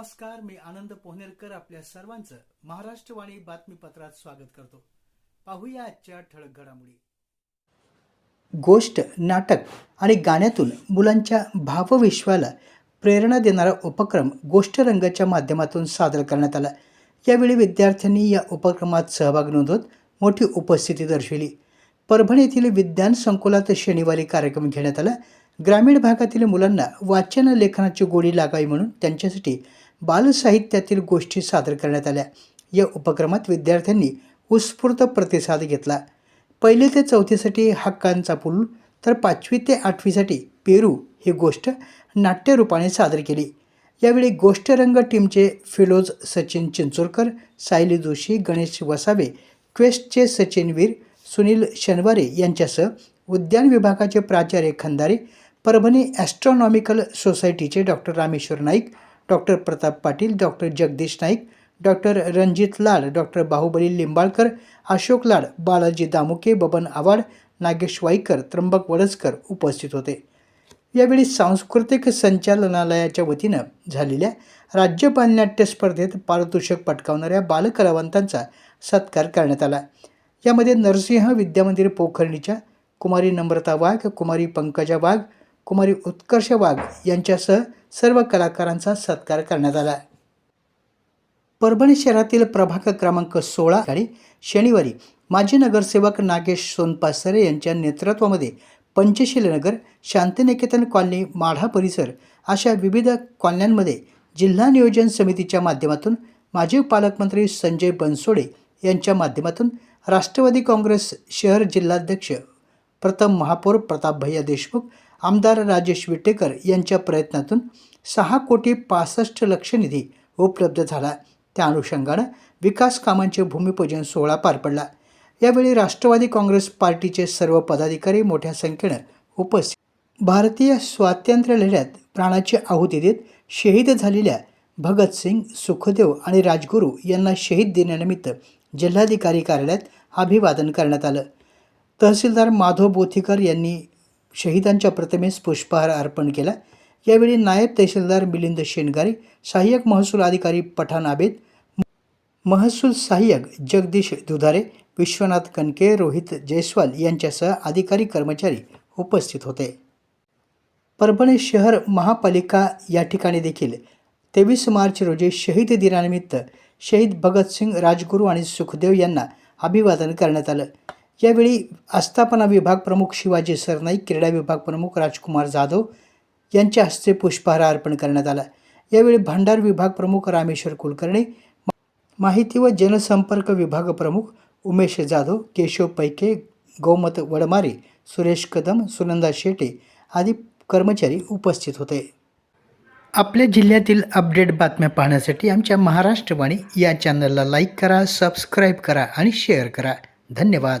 नमस्कार मी आनंद पोहनेरकर आपल्या सर्वांचं महाराष्ट्रवाणी बातमीपत्रात स्वागत करतो. पाहूया आजच्या ठळक घडामोडी. गोष्ट नाटक आणि गाण्यातून मुलांच्या भावविश्वाला प्रेरणा देणारा उपक्रम गोष्ट रंगाच्या माध्यमातून सादर करण्यात आला. यावेळी विद्यार्थ्यांनी या उपक्रमात सहभाग नोंदवत मोठी उपस्थिती दर्शविली. परभणी येथील विज्ञान संकुलात शनिवारी कार्यक्रम घेण्यात आला. ग्रामीण भागातील मुलांना वाचन लेखनाची गोडी लागावी म्हणून त्यांच्यासाठी बालसाहित्यातील गोष्टी सादर करण्यात आल्या. या उपक्रमात विद्यार्थ्यांनी उत्स्फूर्त प्रतिसाद घेतला. पहिले ते चौथीसाठी हक्कांचा पूल तर पाचवी ते आठवीसाठी पेरू ही गोष्ट नाट्यरूपाने सादर केली. यावेळी गोष्टरंग टीमचे फिलोज सचिन चिंचोरकर सायली जोशी गणेश वसावे क्वेस्टचे सचिन वीर सुनील शनवारे यांच्यासह उद्यान विभागाचे प्राचार्य खंदारे परभणी ॲस्ट्रॉनॉमिकल सोसायटीचे doctor Rameshwar Naik doctor Pratap Patil doctor Jagdish Naik doctor Ranjit Lad doctor Bahubali Limbalkar Ashok Lad Balaji Damuke Baban Awad Nagesh Waikar Trimbak Wadaskar उपस्थित होते. यावेळी सांस्कृतिक संचालनालयाच्या वतीनं झालेल्या राज्य बालनाट्य स्पर्धेत पारितोषिक पटकावणाऱ्या बालकलावंतांचा सत्कार करण्यात आला. यामध्ये नरसिंह विद्यामंदिर पोखरणीच्या कुमारी नम्रता वाघ कुमारी पंकजा वाघ कुमारी उत्कर्ष वाघ यांच्यासह सर्व कलाकारांचा सत्कार करण्यात आला. परभणी शहरातील प्रभाग क्रमांक सोळा कडे शनिवारी माजी नगरसेवक नागेश सोनपासरे यांच्या नेतृत्वामध्ये पंचशील नगर शांतिनिकेतन कॉलनी माढा परिसर अशा विविध कॉलन्यांमध्ये जिल्हा नियोजन समितीच्या माध्यमातून माजी पालकमंत्री संजय बनसोडे यांच्या माध्यमातून राष्ट्रवादी काँग्रेस शहर जिल्हाध्यक्ष प्रथम महापौर प्रतापभैया देशमुख आमदार राजेश विटेकर यांच्या प्रयत्नातून सहा कोटी पासष्ट लक्ष निधी उपलब्ध झाला. त्या अनुषंगानं विकास कामांचे भूमिपूजन सोहळा पार पडला. यावेळी राष्ट्रवादी काँग्रेस पार्टीचे सर्व पदाधिकारी मोठ्या संख्येनं उपस्थित. भारतीय स्वातंत्र्य लढ्यात प्राणाची आहुती देत शहीद झालेल्या भगतसिंग सुखदेव आणि राजगुरू यांना शहीद दिनानिमित्त जिल्हाधिकारी कार्यालयात अभिवादन करण्यात आलं. तहसीलदार माधव बोथीकर यांनी शहीदांच्या प्रतिमेस पुष्पहार अर्पण केला. यावेळी नायब तहसीलदार मिलिंद शेनगारी सहाय्यक महसूल अधिकारी पठाण आबेद महसूल सहाय्यक जगदीश दुधारे विश्वनाथ कनके रोहित जयस्वाल यांच्यासह अधिकारी कर्मचारी उपस्थित होते. परभणी शहर महापालिका या ठिकाणी देखील तेवीस मार्च रोजी शहीद दिनानिमित्त शहीद भगतसिंग राजगुरू आणि सुखदेव यांना अभिवादन करण्यात आलं. यावेळी आस्थापना विभाग प्रमुख शिवाजी सरनाईक क्रीडा विभाग प्रमुख राजकुमार जाधव यांच्या हस्ते पुष्पहार अर्पण करण्यात आला. यावेळी भांडार विभाग प्रमुख रामेश्वर कुलकर्णी माहिती व जनसंपर्क विभाग प्रमुख उमेश जाधव केशव पैके गौमत वडमारे सुरेश कदम सुनंदा शेटे आदी कर्मचारी उपस्थित होते. आपल्या जिल्ह्यातील अपडेट बातम्या पाहण्यासाठी आमच्या महाराष्ट्रवाणी या चॅनलला लाईक करा सबस्क्राईब करा आणि शेअर करा. धन्यवाद.